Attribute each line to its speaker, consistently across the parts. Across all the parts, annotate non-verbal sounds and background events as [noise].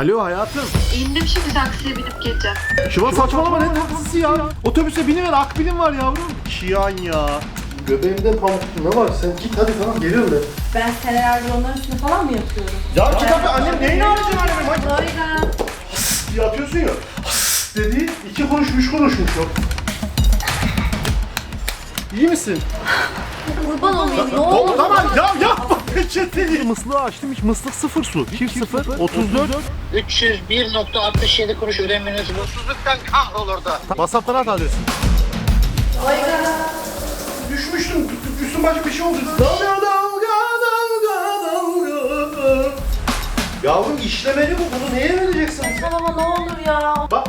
Speaker 1: Alo hayatım.
Speaker 2: İndim şimdi taksiye binip geleceğim.
Speaker 1: Şiva saçmalama ne taksisi ya? Otobüse biniver akbilim var yavrum. Şiyan ya. Göbeğimden pamuk ne var? Sen git hadi tamam geliyorum ben.
Speaker 3: Ben senelerdir onların üstüne falan mı yatıyorum?
Speaker 1: Ya git abi annem neyini arayacaksın annemin? Hadi
Speaker 3: Doygan.
Speaker 1: yapıyorsun ya. Dedi iki kuruş üç kuruşmuş o. İyi misin?
Speaker 3: Kurban olayım ne olur.
Speaker 1: tamam ya yapma peçeteyi. Mıslığı açtım hiç mıslık sıfır su. Çift sıfır 34.
Speaker 4: 301.67 kuruş ödemeniz mutsuzluktan kahrolur da.
Speaker 1: WhatsApp'tan at adresini. Düşmüştüm. Üstüm başım bir şey oldu. Dalga dalga dalga dalga. Yavrum işlemeli bu. Bunu neye vereceksin? sen?
Speaker 3: Baba ne olur ya.
Speaker 1: Bak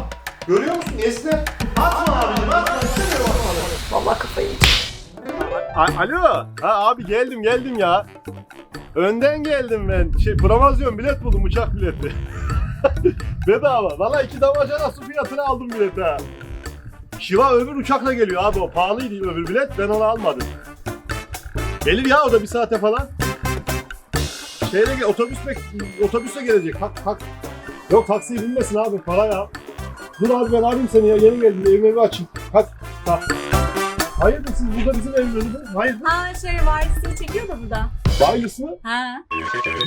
Speaker 1: görüyor musun esner. Atma abicim atma. İstemiyorum atma.
Speaker 3: Vallahi kafayı.
Speaker 1: A- Alo. Ha abi geldim geldim ya. Önden geldim ben. Şey promosyon bilet buldum uçak bileti. [laughs] Bedava. Valla iki damacana su fiyatına aldım bileti ha. Şiva öbür uçakla geliyor abi o pahalıydı öbür bilet ben onu almadım. Gelir ya o da bir saate falan. Şeyle gel otobüsle otobüsle gelecek. Kalk kalk. Yok taksiye binmesin abi para ya. Dur abi ben arayayım seni ya yeni geldim evimi evi açayım. Kalk kalk. Hayırdır siz burada bizim evimizde? Hayırdır?
Speaker 5: Ha şey varisini çekiyor da burada.
Speaker 1: Wireless mı?
Speaker 5: Ha.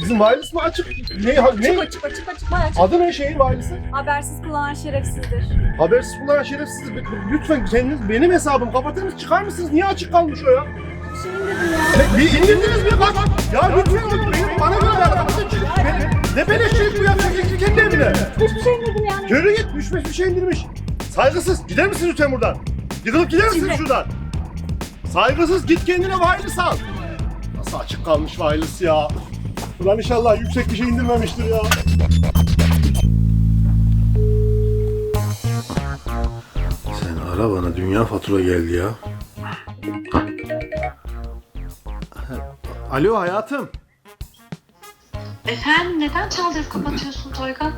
Speaker 1: Bizim wireless mı açık? Ne? ha-
Speaker 5: Açık
Speaker 1: ne?
Speaker 5: açık açık açık bayağı açık.
Speaker 1: Adı ne şeyin wireless'ı?
Speaker 5: Habersiz kullanan şerefsizdir.
Speaker 1: Habersiz kullanan şerefsiz. Lütfen kendiniz benim hesabım kapatır mısınız? Çıkar mısınız? Niye açık kalmış o ya?
Speaker 5: Bir şey indirdim ya.
Speaker 1: Ne, bir indirdiniz mi? Bak. Ya lütfen benim, bana göre ver. Kapatın çık. Beni- Ne beleşçilik bu ya? Çekil kendi evine.
Speaker 5: Hiçbir şey indirdim yani.
Speaker 1: Yürü git. Düşmüş bir şey indirmiş. Saygısız. Gider misin lütfen buradan? Yıkılıp gider misin
Speaker 5: Şimdi.
Speaker 1: şuradan? Saygısız. Git kendine wireless al. Nasıl açık kalmış wireless ya? Ulan inşallah yüksek bir şey indirmemiştir ya. Sen ara bana dünya fatura geldi ya. Alo hayatım.
Speaker 2: Efendim neden çaldırıp kapatıyorsun Toygan?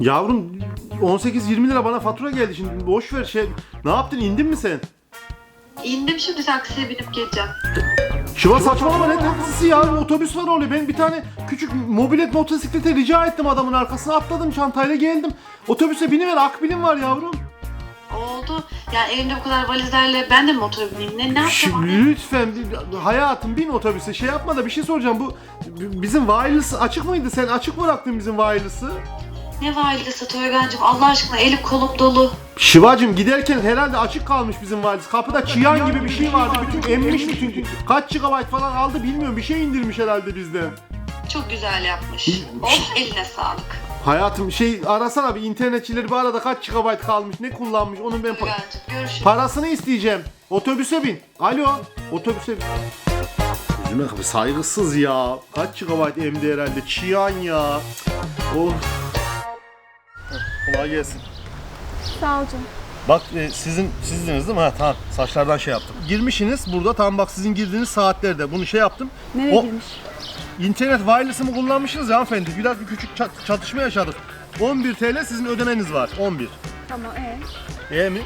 Speaker 1: Yavrum 18-20 lira bana fatura geldi şimdi boş ver şey. Ne yaptın indin mi sen?
Speaker 2: İndim şimdi taksiye binip geleceğim.
Speaker 1: Şiva saçmalama ne taksisi ya otobüs var orada ben bir tane küçük mobilet motosiklete rica ettim adamın arkasına atladım çantayla geldim. Otobüse biniver akbilim var yavrum.
Speaker 2: Oldu. Ya elimde bu kadar valizlerle ben de mi motora bineyim? Ne, ne yapacağım?
Speaker 1: lütfen bir- hayatım bin otobüse şey yapma da bir şey soracağım bu bizim wireless açık mıydı sen açık bıraktın bizim wireless'ı.
Speaker 2: Ne validesi Toygancığım Allah aşkına elim kolum dolu.
Speaker 1: Şivacım giderken herhalde açık kalmış bizim wireless kapıda çiyan gibi bir şey vardı bütün emmiş bütün kaç GB falan aldı bilmiyorum bir şey indirmiş herhalde bizden.
Speaker 2: Çok güzel yapmış. Of eline sağlık.
Speaker 1: Hayatım şey arasana bir internetçileri bir arada kaç GB kalmış ne kullanmış onun ben pa-
Speaker 2: Toygancığım görüşürüz.
Speaker 1: parasını isteyeceğim. Otobüse bin. Alo otobüse bin. Yüzüme kapı saygısız ya. Kaç GB emdi herhalde çiyan ya. Oh. Kolay gelsin.
Speaker 5: Sağ ol canım.
Speaker 1: Bak e, sizin sizdiniz değil mi? Ha tamam. Saçlardan şey yaptım. Girmişsiniz burada tamam bak sizin girdiğiniz saatlerde bunu şey yaptım.
Speaker 5: Nereye
Speaker 1: O-
Speaker 5: girmiş?
Speaker 1: İnternet wireless'ımı kullanmışsınız ya hanımefendi. Biraz bir küçük çat- çatışma yaşadık. 11 TL sizin ödemeniz var. 11.
Speaker 5: Tamam ee.
Speaker 1: E mi?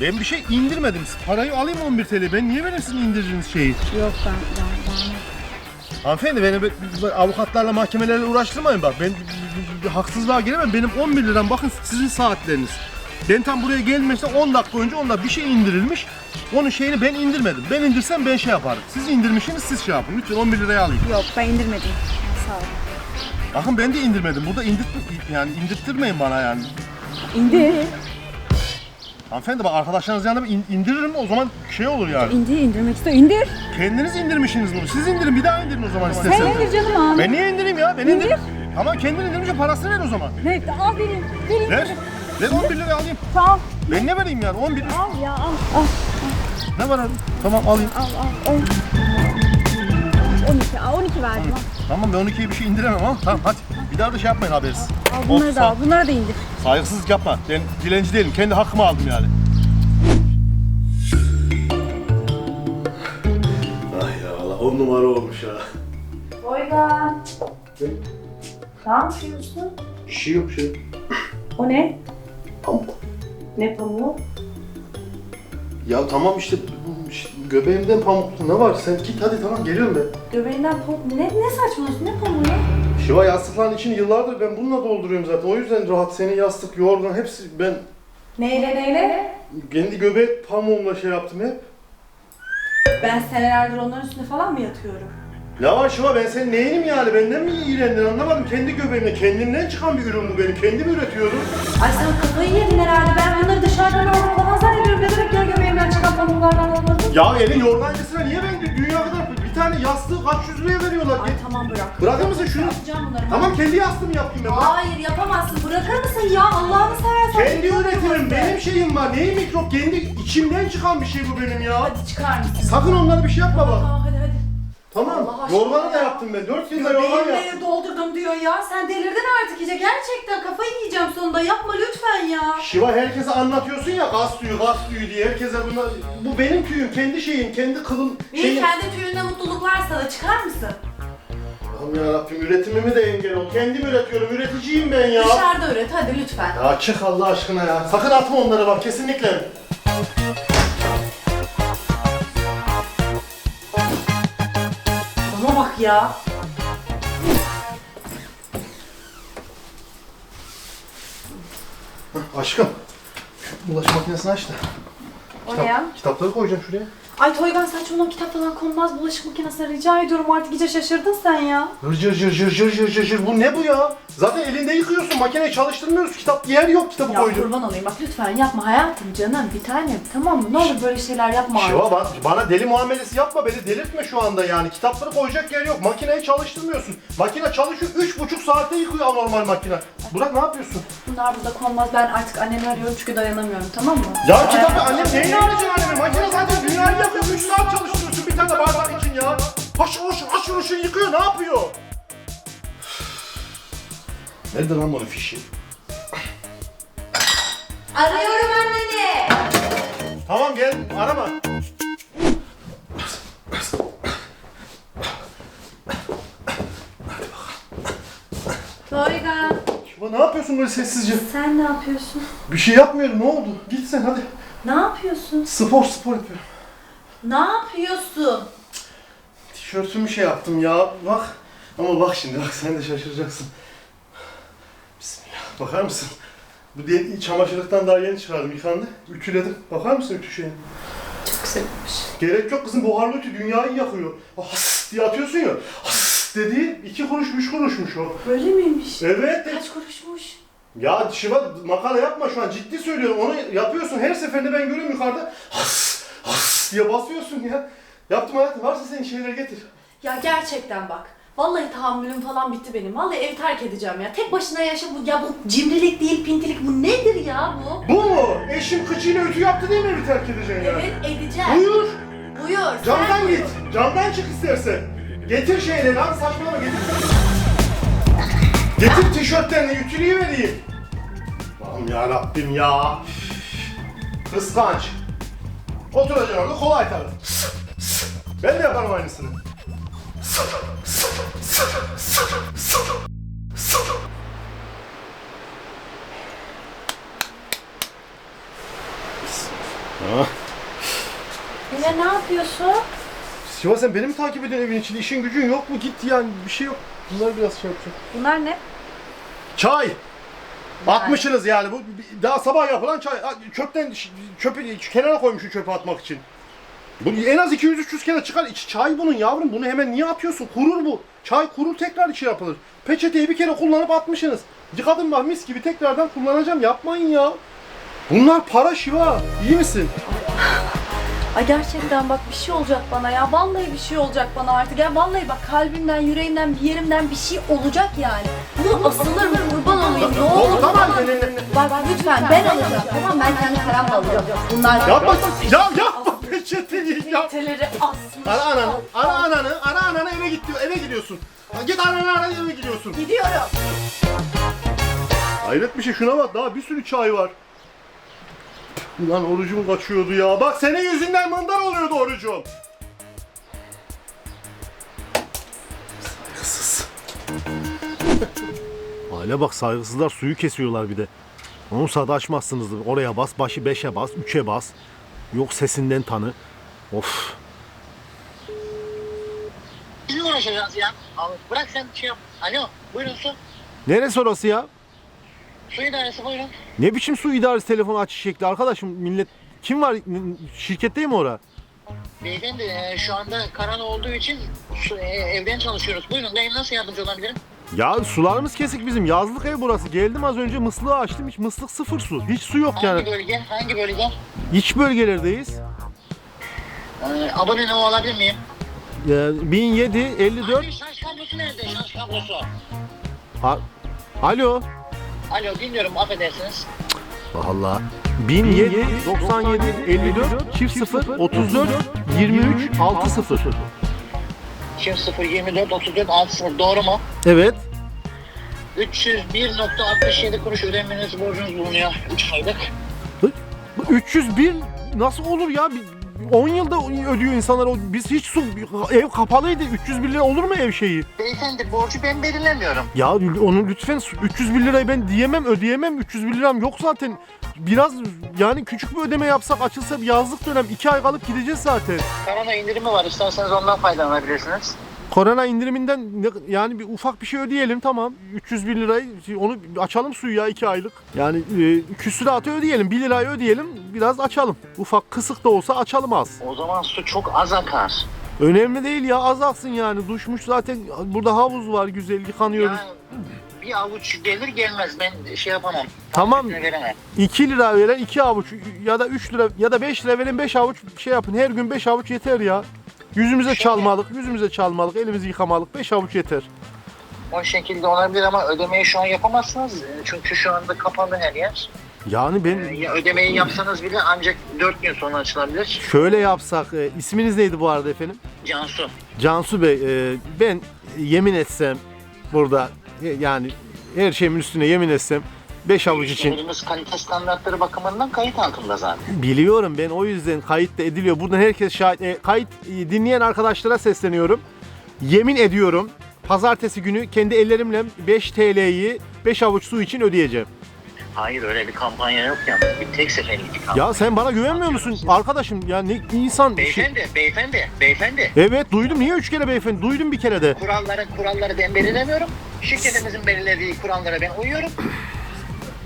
Speaker 1: Ben bir şey indirmedim. Parayı alayım 11 TL. Ben niye vereyim sizin indirdiğiniz şeyi?
Speaker 5: Yok ben ben ben.
Speaker 1: Hanımefendi beni avukatlarla mahkemelerle uğraştırmayın bak. Ben haksızlığa giremem. Benim 11 liram bakın sizin saatleriniz. Ben tam buraya gelmesinden 10 dakika önce onda bir şey indirilmiş. Onun şeyini ben indirmedim. Ben indirsem ben şey yaparım. Siz indirmişsiniz siz şey yapın. Lütfen 11 liraya alayım.
Speaker 5: Yok ben indirmedim. Sağ ol.
Speaker 1: Bakın ben de indirmedim. Burada indir yani indirttirmeyin bana yani.
Speaker 5: İndir.
Speaker 1: Hanımefendi bak arkadaşlarınız yanında in- indiririm o zaman şey olur yani.
Speaker 5: İndir indirmek istiyor. İndir.
Speaker 1: Kendiniz indirmişsiniz bunu. Siz indirin bir daha indirin o zaman
Speaker 5: Sen
Speaker 1: isterseniz.
Speaker 5: indir canım abi.
Speaker 1: Ben niye indireyim ya? Ben
Speaker 5: İndir.
Speaker 1: indir. Tamam kendin indirince parasını ver o zaman.
Speaker 5: Ne? Al verin. Verin.
Speaker 1: Ver. Ver 11 lira alayım.
Speaker 5: Tamam.
Speaker 1: Ben ne vereyim yani? 11 lira.
Speaker 5: Al ya al. Al
Speaker 1: Ne var abi? Tamam alayım.
Speaker 5: al al. 10. 12. Al 12 verdim al.
Speaker 1: Tamam ben 12'ye bir şey indiremem ama tamam hadi. Bir daha da şey yapmayın habersiz.
Speaker 5: Al bunları
Speaker 1: Olsun,
Speaker 5: da al. Bunları da indir.
Speaker 1: Saygısızlık yapma. Ben dilenci değilim. Kendi hakkımı aldım yani. Ay ya Allah on numara olmuş ha.
Speaker 3: Doygan. Ne yapıyorsun?
Speaker 1: Bir şey yok şey.
Speaker 3: O ne?
Speaker 1: Pamuk.
Speaker 3: Ne pamuğu?
Speaker 1: Ya tamam işte, bu işte göbeğimden pamuklu ne var? Sen git hadi tamam geliyorum ben.
Speaker 3: Göbeğinden pamuk. Ne, ne saçmalıyorsun? Ne pamuğu ya?
Speaker 1: Şiva yastıkların içini yıllardır ben bununla dolduruyorum zaten. O yüzden rahat senin yastık, yorgan hepsi ben
Speaker 3: Neyle neyle?
Speaker 1: kendi göbek pamuğumla şey yaptım hep.
Speaker 3: Ben senelerdir onların üstünde falan mı yatıyorum?
Speaker 1: Var Şiva ben senin neyinim yani benden mi iğrendin anlamadım. Kendi göbeğimle kendimden çıkan bir ürün bu benim. Kendim üretiyorum.
Speaker 3: Ay sen kafayı yedin herhalde. Ben bunları dışarıdan aldım falan zannediyorum. Ne demek ya göbeğimden çıkan pamuklardan almadım?
Speaker 1: Ya elin yorgancısına niye yastığı kaç yüz liraya veriyorlar?
Speaker 3: Ay tamam bırak.
Speaker 1: Bırakır mısın şunu?
Speaker 3: Yapacağım bunları.
Speaker 1: Tamam kendi yastığımı yapayım ben.
Speaker 3: Hayır yapamazsın. Bırakır mısın ya? Allah'ını seversen.
Speaker 1: Kendi üretirim benim şeyim var. Neyi mikrop kendi içimden çıkan bir şey bu benim ya.
Speaker 3: Hadi çıkar mısın?
Speaker 1: Sakın onlara bir şey yapma bak.
Speaker 3: Hadi hadi.
Speaker 1: Tamam.
Speaker 3: Allah aşkına
Speaker 1: Yorganı da
Speaker 3: ya.
Speaker 1: yaptım ben. 4 yılda yorgan yaptım.
Speaker 3: Göbeğimle doldurdum diyor ya. Sen delirdin artık iyice. Gerçekten kafayı yiyeceğim sonunda. Yapma lütfen ya.
Speaker 1: Şiva herkese anlatıyorsun ya gaz tüyü gaz tüyü diye herkese bunlar bu benim tüyüm kendi şeyim kendi kılım
Speaker 3: İyi
Speaker 1: şeyim.
Speaker 3: kendi tüyünde mutluluklar sana. Çıkar mısın?
Speaker 1: Allah'ım yarabbim üretimimi de engel ol. Kendim üretiyorum üreticiyim ben ya.
Speaker 3: Dışarıda üret hadi lütfen.
Speaker 1: Ya çık Allah aşkına ya. Sakın atma onları bak kesinlikle.
Speaker 3: Ya.
Speaker 1: Aşkım. Şu bulaşık makinesini aç da.
Speaker 3: O ne ya?
Speaker 1: Kitapları koyacağım şuraya.
Speaker 3: Ay Toygan saçmalama kitap falan konmaz. Bulaşık makinesine rica ediyorum artık iyice şaşırdın sen ya.
Speaker 1: Hır cır cır cır cır cır cır cır. Bu ne bu ya? Zaten elinde yıkıyorsun. Makineyi çalıştırmıyoruz. Kitap yer yok kitabı
Speaker 3: Ya kurban olayım bak lütfen yapma hayatım canım bir tanem tamam mı? Ne olur böyle şeyler yapma artık.
Speaker 1: Şiva bak, bana deli muamelesi yapma. Beni delirtme şu anda yani. Kitapları koyacak yer yok. Makineyi çalıştırmıyorsun. Makine çalışıyor. Üç buçuk saatte yıkıyor normal makine. Burak ne yapıyorsun?
Speaker 3: Bunlar burada konmaz ben artık annemi arıyorum çünkü dayanamıyorum tamam mı?
Speaker 1: Ya kitabı annem neyini arayacaksın annemi? Makine zaten dünyayı yakıyor. Üç saat çalıştırıyorsun bir tane bardak için ya. Haşır haşır haşır haşır yıkıyor. Ne yapıyor? Nerede lan bunun fişi?
Speaker 3: Arıyorum anneni.
Speaker 1: Tamam gel arama.
Speaker 3: Toygan
Speaker 1: Şiva ne yapıyorsun böyle sessizce?
Speaker 3: sen ne yapıyorsun?
Speaker 1: Bir şey yapmıyorum ne oldu? Git sen hadi.
Speaker 3: Ne yapıyorsun?
Speaker 1: Spor spor yapıyorum.
Speaker 3: Ne yapıyorsun?
Speaker 1: Tişörtümü şey yaptım ya bak. Ama bak şimdi bak sen de şaşıracaksın. Bismillah. Bakar mısın? Bu diye çamaşırlıktan daha yeni çıkardım yıkandı. Ütüledim. Bakar mısın ütü şeyine?
Speaker 3: Çok güzelmiş.
Speaker 1: Gerek yok kızım buharlı ütü dünyayı yakıyor. Has diye atıyorsun ya. Has dediği iki kuruş üç kuruşmuş o.
Speaker 3: Böyle miymiş?
Speaker 1: Evet.
Speaker 3: Kaç kuruşmuş?
Speaker 1: Ya Şiva makara yapma şu an ciddi söylüyorum. Onu yapıyorsun her seferinde ben görüyorum yukarıda. Has has diye basıyorsun ya. Yaptım hayatım varsa senin şeyler getir.
Speaker 3: Ya gerçekten bak. Vallahi tahammülüm falan bitti benim. Vallahi ev terk edeceğim ya. Tek başına yaşa bu. Ya bu cimrilik değil, pintilik. Bu nedir ya bu?
Speaker 1: Bu mu? Eşim kıçıyla ütü yaptı değil mi evi terk edeceksin ya?
Speaker 3: Evet edeceğim.
Speaker 1: Buyur.
Speaker 3: Buyur. sen
Speaker 1: Camdan
Speaker 3: buyur.
Speaker 1: git. Camdan çık istersen. Getir şeyleri lan saçmalama getir. Getir tişörtlerini ütülüğü vereyim. Allah'ım ya Rabbim ya. Kıskanç. Oturacaksın orada kolay tabii. Ben de yaparım aynısını.
Speaker 3: Yine ne yapıyorsun?
Speaker 1: Siva sen beni mi takip ediyorsun evin içinde? İşin gücün yok mu? Git yani bir şey yok. Bunlar biraz şey yapacak.
Speaker 3: Bunlar ne?
Speaker 1: Çay. Atmışsınız yani bu daha sabah yapılan çay. Çöpten çöpü kenara koymuşsun çöpe atmak için. Bu en az 200-300 kere çıkar. İç çay bunun yavrum. Bunu hemen niye atıyorsun? Kurur bu. Çay kurur tekrar içi yapılır. Peçeteyi bir kere kullanıp atmışsınız. Yıkadım bak mis gibi tekrardan kullanacağım. Yapmayın ya. Bunlar para şiva. İyi misin?
Speaker 3: Ay gerçekten bak bir şey olacak bana ya. Vallahi bir şey olacak bana artık. Ya vallahi bak kalbimden, yüreğimden, bir yerimden bir şey olacak yani. Bu asılır mı kurban olayım ne olur.
Speaker 1: Tamam,
Speaker 3: Bak lütfen ben alacağım. Tamam ben kendi paramla alacağım. Bunlar
Speaker 1: Yapma. Ya yapma peçeteyi yap.
Speaker 3: Peçeteleri asmış.
Speaker 1: Ara ananı, ara ananı, ara ananı eve git eve gidiyorsun. Git ananı ara eve gidiyorsun.
Speaker 3: Gidiyorum.
Speaker 1: Hayret bir şey şuna bak daha bir sürü çay var. Ulan orucum kaçıyordu ya. Bak senin yüzünden mandar oluyordu orucum. Saygısız. [laughs] Hale bak saygısızlar suyu kesiyorlar bir de. Onu sada açmazsınızdır. Oraya bas, başı beşe bas, üçe bas. Yok sesinden tanı. Of.
Speaker 4: Biz mi uğraşacağız ya? Al, bırak sen şey yap. Alo buyurun su.
Speaker 1: Neresi orası ya?
Speaker 4: Su idaresi buyurun.
Speaker 1: Ne biçim su idaresi telefonu açış şekli arkadaşım millet kim var şirket değil mi ora?
Speaker 4: Beyefendi e, şu anda karan olduğu için su, e, evden çalışıyoruz. Buyurun ben nasıl yardımcı olabilirim?
Speaker 1: Ya sularımız kesik bizim yazlık ev burası geldim az önce mıslığı açtım hiç mıslık sıfır su hiç su yok
Speaker 4: Hangi
Speaker 1: yani
Speaker 4: bölge? Hangi bölge?
Speaker 1: iç bölgelerdeyiz.
Speaker 4: Ee, abone ne olabilir miyim?
Speaker 1: Ee, 1007 54
Speaker 4: Abi şarj kablosu nerede? Şarj kablosu.
Speaker 1: A- Alo.
Speaker 4: Alo dinliyorum affedersiniz.
Speaker 1: Allah. 1007 97 54 çift 0 34 23 60.
Speaker 4: Çift 0 24 34 60 doğru mu?
Speaker 1: Evet.
Speaker 4: 301.67 kuruş ödemeniz borcunuz bulunuyor. 3 aylık.
Speaker 1: Bu 301 nasıl olur ya? Bir- 10 yılda ödüyor insanlar. o- Biz hiç su ev kapalıydı. 301 lira olur mu ev şeyi?
Speaker 4: Beyefendi borcu ben belirlemiyorum.
Speaker 1: Ya onu lütfen 301 lirayı ben diyemem, ödeyemem. 301 liram yok zaten. Biraz yani küçük bir ödeme yapsak açılsa bir yazlık dönem 2 ay kalıp gideceğiz zaten.
Speaker 4: Korona indirimi var isterseniz ondan faydalanabilirsiniz.
Speaker 1: Korona indiriminden yani bir ufak bir şey ödeyelim tamam. 301 lirayı onu açalım suyu ya 2 aylık. Yani e, küsuratı ödeyelim 1 lirayı ödeyelim biraz açalım. Ufak kısık da olsa açalım az.
Speaker 4: O zaman su çok az akar.
Speaker 1: Önemli değil ya az aksın yani duşmuş zaten burada havuz var güzel yıkanıyoruz.
Speaker 4: Yani bir avuç gelir gelmez ben şey yapamam.
Speaker 1: Tamam.
Speaker 4: Ne veremem.
Speaker 1: 2 lira veren 2 avuç ya da 3 lira ya da 5 lira verin 5 avuç şey yapın her gün 5 avuç yeter ya. Yüzümüze çalmalık, yüzümüze çalmalık, elimizi yıkamalık 5 avuç yeter.
Speaker 4: O şekilde olabilir ama ödemeyi şu an yapamazsınız. Çünkü şu anda kapalı her yer.
Speaker 1: Yani ben
Speaker 4: Ee, Ya ödemeyi yapsanız bile ancak 4 gün sonra açılabilir.
Speaker 1: şöyle yapsak, e, isminiz neydi bu arada efendim?
Speaker 4: Cansu.
Speaker 1: Cansu Bey, e, ben yemin etsem burada e, yani her şeyimin üstüne yemin etsem 5 avuç için
Speaker 4: Ürünlerimiz kalite standartları bakımından kayıt altında zaten.
Speaker 1: biliyorum ben o yüzden kayıt da ediliyor. Buradan herkes şahit. E, kayıt e, dinleyen arkadaşlara sesleniyorum. Yemin ediyorum pazartesi günü kendi ellerimle 5 TL'yi 5 avuç su için ödeyeceğim.
Speaker 4: Hayır öyle bir kampanya yok yani. Bir tek seferlik bir kampanya.
Speaker 1: Ya sen bana güvenmiyor musun arkadaşım? Ya ne insan şey-
Speaker 4: Beyefendi, beyefendi, beyefendi.
Speaker 1: Evet duydum. Niye üç kere beyefendi? Duydum bir kere de.
Speaker 4: Kuralları, kuralları ben belirlemiyorum. Şirketimizin belirlediği kurallara ben uyuyorum.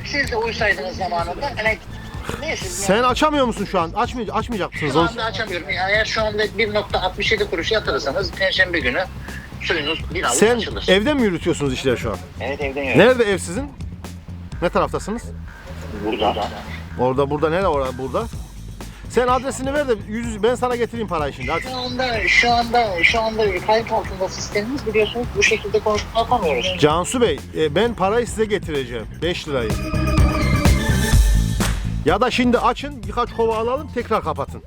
Speaker 4: Siz de uysaydınız zamanında. Hani neyse.
Speaker 1: Sen açamıyor musun şu an? Açmay açmayacak mısınız?
Speaker 4: Şu anda açamıyorum. Eğer şu anda 1.67 kuruş yatırırsanız Perşembe günü suyunuz bir avuç
Speaker 1: Sen
Speaker 4: açılır.
Speaker 1: evden mi yürütüyorsunuz işleri şu an?
Speaker 4: Evet evden yiyorum.
Speaker 1: Nerede ev sizin? Ne taraftasınız?
Speaker 4: Burada.
Speaker 1: Orada, burada, nerede orada, burada? Sen adresini ver de yüz yüze ben sana getireyim parayı şimdi. Hadi.
Speaker 4: Şu anda, şu anda, şu anda kayıt altında sistemimiz biliyorsunuz bu şekilde konuşma yapamıyoruz.
Speaker 1: Cansu Bey, e, ben parayı size getireceğim. 5 lirayı. Ya da şimdi açın, birkaç kova alalım, tekrar kapatın.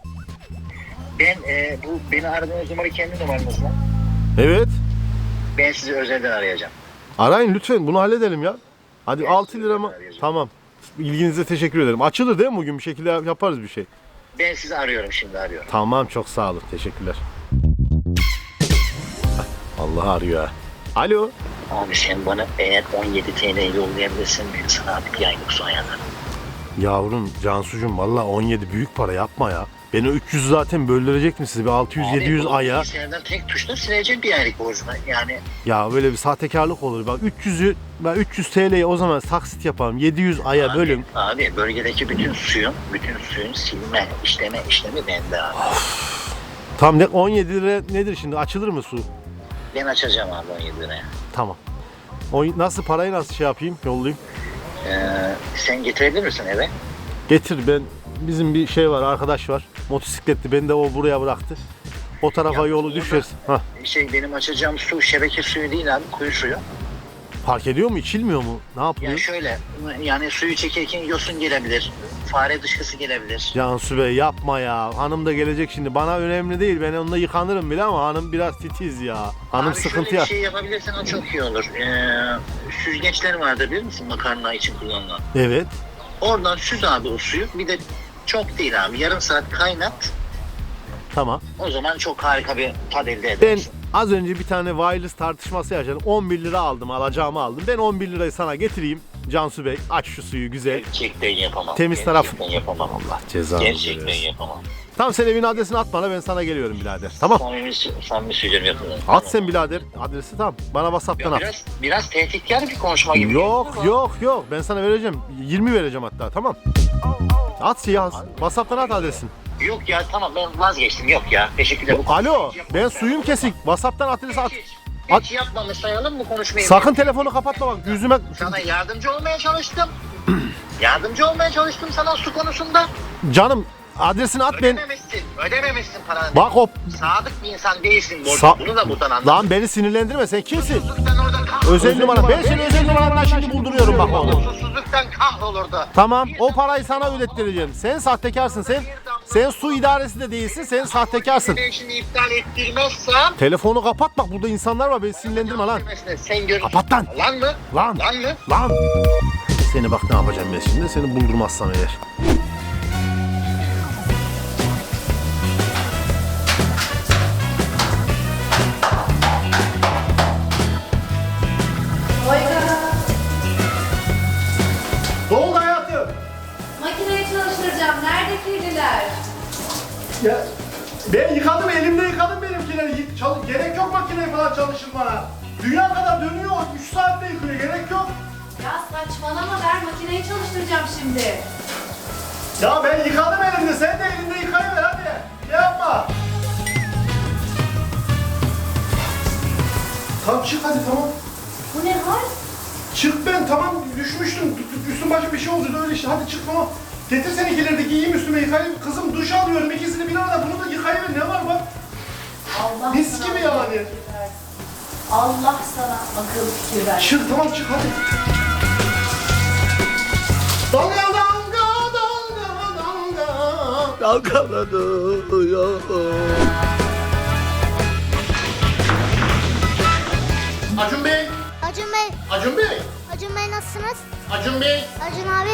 Speaker 4: Ben e, bu beni aradığınız numara kendi numaranız mı?
Speaker 1: Evet.
Speaker 4: Ben sizi özelden arayacağım.
Speaker 1: Arayın lütfen, bunu halledelim ya. Hadi
Speaker 4: Evet,
Speaker 1: 6 lira mı?
Speaker 4: arayacağım.
Speaker 1: Tamam. İlginize teşekkür ederim. Açılır değil mi bugün? Bir şekilde yaparız bir şey.
Speaker 4: Ben sizi arıyorum şimdi arıyorum.
Speaker 1: Tamam, çok sağ olun. Teşekkürler. Allah arıyor ha. Alo.
Speaker 4: Abi sen bana eğer 17 TL yollayabilirsin ben sana artık yaylık su ayarlarım.
Speaker 1: Yavrum Cansucuğum valla 17 büyük para yapma ya. Ben o 300 zaten böldürecektim size bir 600-700
Speaker 4: Abi,
Speaker 1: aya.
Speaker 4: Bilgisayardan tek tuşla sileceğim bir aylık borcunu. Yani
Speaker 1: Ya böyle bir sahtekarlık olur. Bak 300'ü ben 300 TL'ye o zaman taksit yapalım. 700 aya
Speaker 4: abi,
Speaker 1: bölün.
Speaker 4: Abi bölgedeki bütün suyun, bütün suyun silme, işleme, işlemi bende abi.
Speaker 1: Tam ne 17 lira nedir şimdi? Açılır mı su?
Speaker 4: Ben açacağım abi 17 liraya.
Speaker 1: Tamam. O nasıl parayı nasıl şey yapayım? Yollayayım.
Speaker 4: Ee, sen getirebilir misin eve?
Speaker 1: Getir ben bizim bir şey var arkadaş var. Motosikletli beni de o buraya bıraktı. O tarafa
Speaker 4: Yalnız
Speaker 1: yolu
Speaker 4: burada-
Speaker 1: düşer. Hah.
Speaker 4: Şey benim açacağım su şebeke suyu değil abi kuyu suyu.
Speaker 1: Fark ediyor mu? İçilmiyor mu? Ne yapıyor?
Speaker 4: Yani şöyle yani suyu çekerken yosun gelebilir. Fare dışkısı gelebilir.
Speaker 1: Cansu Bey yapma ya. Hanım da gelecek şimdi. Bana önemli değil. Ben onunla yıkanırım bile ama hanım biraz titiz ya. Hanım
Speaker 4: Abi
Speaker 1: sıkıntı
Speaker 4: şöyle
Speaker 1: ya.
Speaker 4: bir şey yapabilirsen o çok iyi olur. Ee, süzgeçler vardır bilir misin makarna için kullanılan.
Speaker 1: Evet.
Speaker 4: Oradan süz abi o suyu. Bir de çok değil abi. Yarım saat kaynat.
Speaker 1: Tamam.
Speaker 4: O zaman çok harika bir tad elde
Speaker 1: Ben
Speaker 4: edersin.
Speaker 1: Az önce bir tane wireless tartışması yaşadım. 11 lira aldım. Alacağımı aldım. Ben 11 lirayı sana getireyim. Cansu Bey aç şu suyu güzel.
Speaker 4: Gerçekten yapamam.
Speaker 1: Temiz taraf.
Speaker 4: Gerçekten yapamam.
Speaker 1: Allah cezanı
Speaker 4: Gerçekten
Speaker 1: versin.
Speaker 4: yapamam.
Speaker 1: Tamam sen evin adresini at bana ben sana geliyorum birader. Tamam.
Speaker 4: Samimi, samimi söyleyeceğim yakında.
Speaker 1: At sen birader adresi tamam. Bana WhatsApp'tan
Speaker 4: Ya
Speaker 1: at.
Speaker 4: biraz, biraz tehditkar bir konuşma gibi.
Speaker 1: Yok yok yok ben sana vereceğim. 20 vereceğim hatta tamam. At yaz. WhatsApp'tan at adresin.
Speaker 4: Yok ya tamam ben vazgeçtim yok ya. Teşekkürler. Bu
Speaker 1: Alo
Speaker 4: konuşmayı hiç
Speaker 1: ben
Speaker 4: yapmadım
Speaker 1: suyum kesik. WhatsApp'tan adresi at.
Speaker 4: Hiç, hiç yapmamış sayalım mı konuşmayı?
Speaker 1: Sakın telefonu kapatma bak yüzüme.
Speaker 4: Sana yardımcı olmaya çalıştım. [clears throat] yardımcı olmaya çalıştım sana su konusunda.
Speaker 1: Canım adresini at ben.
Speaker 4: Ödememişsin. Ödememişsin paranı.
Speaker 1: Bak o.
Speaker 4: Sadık bir insan değilsin. Borcu.
Speaker 1: Sa-
Speaker 4: Bunu da buradan anla.
Speaker 1: Lan beni sinirlendirme sen kimsin?
Speaker 4: Susuzluktan.
Speaker 1: Özel numara. Ben seni özel numarandan şimdi bulduruyorum bak onu.
Speaker 4: Susuzluktan kahrolurdu.
Speaker 1: Tamam o parayı sana ödettireceğim. Sen sahtekarsın sen. Sen su idaresi de değilsin sen sahtekarsın.
Speaker 4: Ben şimdi iptal ettirmezsem
Speaker 1: Telefonu kapat bak burada insanlar var beni sinirlendirme lan.
Speaker 4: Sen gör.
Speaker 1: Kapat lan.
Speaker 4: Lan mı?
Speaker 1: Lan.
Speaker 4: Lan mı?
Speaker 1: Lan. Seni bak ne yapacağım ben şimdi seni buldurmazsam eğer. Tamam çık hadi tamam.
Speaker 3: Bu ne hal?
Speaker 1: Çık ben tamam düşmüştüm. Üstüm başım bir şey oldu öyle işte hadi çık tamam. Getir seninkileri de giyeyim üstüme yıkayayım. Kızım duş alıyorum ikisini bir arada bunu da yıkayıver ne var bak.
Speaker 3: Allah
Speaker 1: Mis
Speaker 3: sana
Speaker 1: gibi yani.
Speaker 3: Allah sana akıl fikir versin.
Speaker 1: Çık tamam çık hadi. Dalga dalga dalga dalga dalgalanıyor. Acun Bey,
Speaker 6: Acun Bey,
Speaker 1: Acun Bey,
Speaker 6: Acun Bey nasılsınız?
Speaker 1: Acun Bey.
Speaker 6: Acun abi.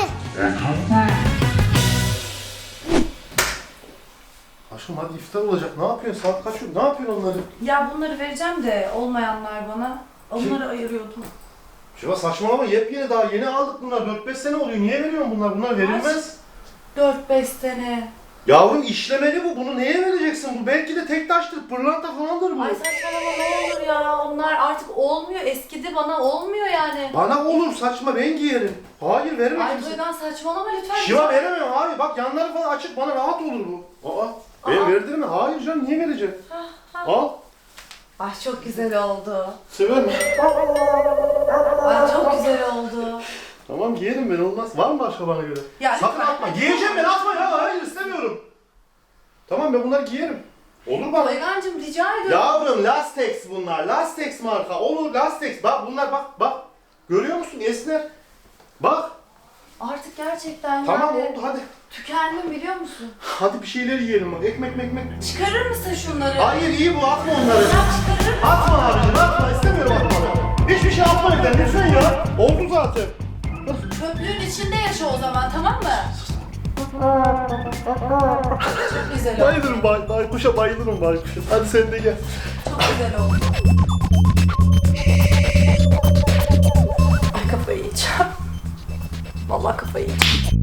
Speaker 1: Aşkım hadi iftar olacak. Ne yapıyorsun? Saat kaç? Ne yapıyorsun onları?
Speaker 3: Ya bunları vereceğim de olmayanlar bana. Onları ayırıyordum.
Speaker 1: Şeva saçmalama yepyeni daha yeni aldık bunlar. 4-5 sene oluyor. Niye veriyorsun bunlar? Bunlar verilmez.
Speaker 3: 4-5 sene.
Speaker 1: Yavrum işlemeli bu. Bunu neye vereceksin? Bu belki de tek taştır. Pırlanta falandır bu.
Speaker 3: Ay saçmalama ne olur ya. Onlar artık olmuyor. Eskidi bana olmuyor yani.
Speaker 1: Bana olur saçma ben giyerim. Hayır veremem
Speaker 3: Ay
Speaker 1: kimse.
Speaker 3: Duygan saçmalama lütfen.
Speaker 1: Şiva veremem abi. Bak yanları falan açık. Bana rahat olur bu. Aa. Ben
Speaker 3: Aa.
Speaker 1: verdirme. Hayır canım niye vereceğim? Al.
Speaker 3: Ay çok güzel oldu.
Speaker 1: Sever mi?
Speaker 3: Ay çok güzel oldu.
Speaker 1: Tamam giyerim ben olmaz. Var mı başka bana göre?
Speaker 3: Ya
Speaker 1: Sakın
Speaker 3: lütfen.
Speaker 1: atma. Giyeceğim ben atma ya. Hayır istemiyorum. Tamam ben bunları giyerim. Olur bana.
Speaker 3: Duygancığım rica ediyorum.
Speaker 1: Yavrum Lastex bunlar. Lastex marka. Olur Lastex. Bak bunlar bak bak. Görüyor musun esner? Bak.
Speaker 3: Artık gerçekten
Speaker 1: Tamam
Speaker 3: yani
Speaker 1: oldu hadi.
Speaker 3: tükendim biliyor musun?
Speaker 1: Hadi bir şeyler yiyelim bak. Ekmek ekmek.
Speaker 3: Çıkarır mısın şunları?
Speaker 1: Hayır iyi bu atma onları.
Speaker 3: Ya çıkarır mısın?
Speaker 1: Atma abicim atma. İstemiyorum atmanı. Hiçbir şey atma evden lütfen ya. Oldu zaten.
Speaker 3: Çöplüğün içinde yaşa o zaman tamam mı? Çok güzel oldu.
Speaker 1: Bayılırım bay, baykuşa bayılırım baykuşa. Hadi sen de gel.
Speaker 3: Çok güzel oldu. Ay kafayı yiyeceğim. Vallahi kafayı yiyeceğim.